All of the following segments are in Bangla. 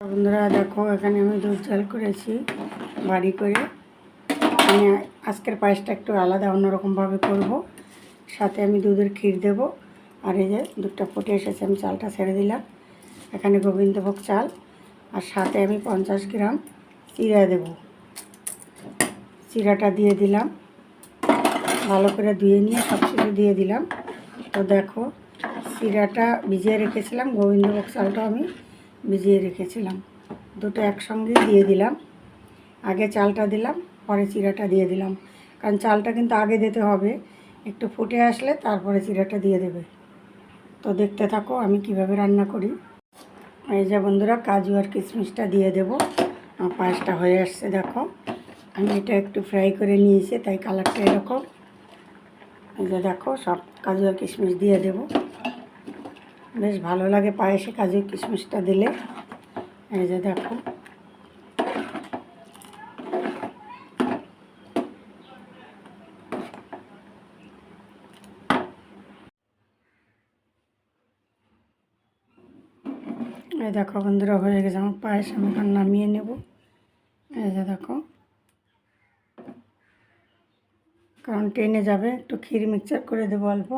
বন্ধুরা, দেখো, এখানে আমি দুধ চাল করেছি বাড়ি করে। আমি আজকের পায়েসটা একটু আলাদা, অন্যরকমভাবে করব। সাথে আমি দুধের ক্ষীর দেব, আর এই যে দুধটা ফুটে এসেছে, আমি চালটা ছেড়ে দিলাম। এখানে গোবিন্দভোগ চাল, আর সাথে আমি পঞ্চাশ গ্রাম চিরা দেব। চিরাটা দিয়ে দিলাম। ভালো করে ধুয়ে নিয়ে সব কিছু দিয়ে দিলাম। তো দেখো, চিরাটা ভিজিয়ে রেখেছিলাম, গোবিন্দভোগ চালটা আমি ভিজিয়ে রেখেছিলাম। দুটো একসঙ্গে দিয়ে দিলাম। আগে চালটা দিলাম, পরে চিরাটা দিয়ে দিলাম। কারণ চালটা কিন্তু আগে দিতে হবে। একটু ফুটে আসলে তারপরে চিরাটা দিয়ে দেবে। তো দেখতে থাকো আমি কীভাবে রান্না করি। এই যে বন্ধুরা, কাজু আর কিশমিশটা দিয়ে দেবো। পায়েসটা হয়ে আসছে, দেখো। আমি এটা একটু ফ্রাই করে নিয়েছি, তাই কালারটা এরকম। এই যে দেখো, সব কাজু আর কিশমিশ দিয়ে দেবো। বেশ ভালো লাগে পায়েসে কাজু কিশমিশটা দিলে। এই যে দেখো। এই দেখো বন্ধুরা, হয়ে গেছে আমার পায়েস, আমি এখন নামিয়ে নেব। এই যে দেখো। কারণ ট্রেনে যাবে, একটু ক্ষীর মিক্সচার করে দেবো অল্প।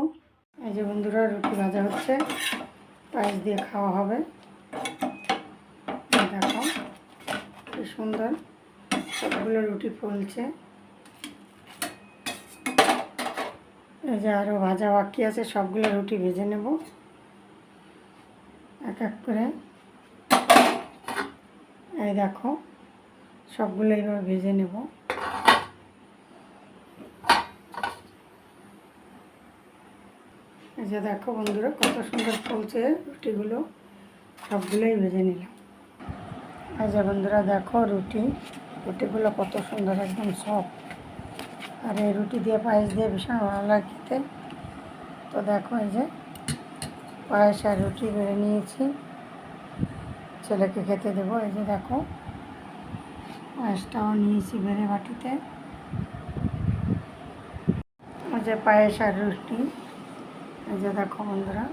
এই যে বন্ধুরা, রুটি ভাজা হচ্ছে। পায়েস দিয়ে খাওয়া হবে। দেখো, কি সুন্দর। সবগুলো রুটি ফুলছে। এই যে আরও ভাজা বাকি আছে, সবগুলো রুটি ভেজে নেব। এক এক করে। এই দেখো, সবগুলো এইভাবে ভেজে নেব। এই যে দেখো বন্ধুরা, কত সুন্দর ফুলছে, রুটিগুলো সবগুলোই ভেজে নিলাম। এই যে বন্ধুরা, দেখো রুটি, রুটিগুলো কত সুন্দর, একদম সফট আর এই রুটি দিয়ে পায়েস দিয়ে ভীষণ ভালো লাগে খেতে। তো দেখো এই যে পায়েস আর রুটি বেড়ে নিয়েছি। ছেলেকে খেতে দেবো, এই যে দেখো। পায়েসটাও নিয়েছি বেড়ে বাটিতে। যে পায়েস আর রুটি। যে দেখো বন্ধুরা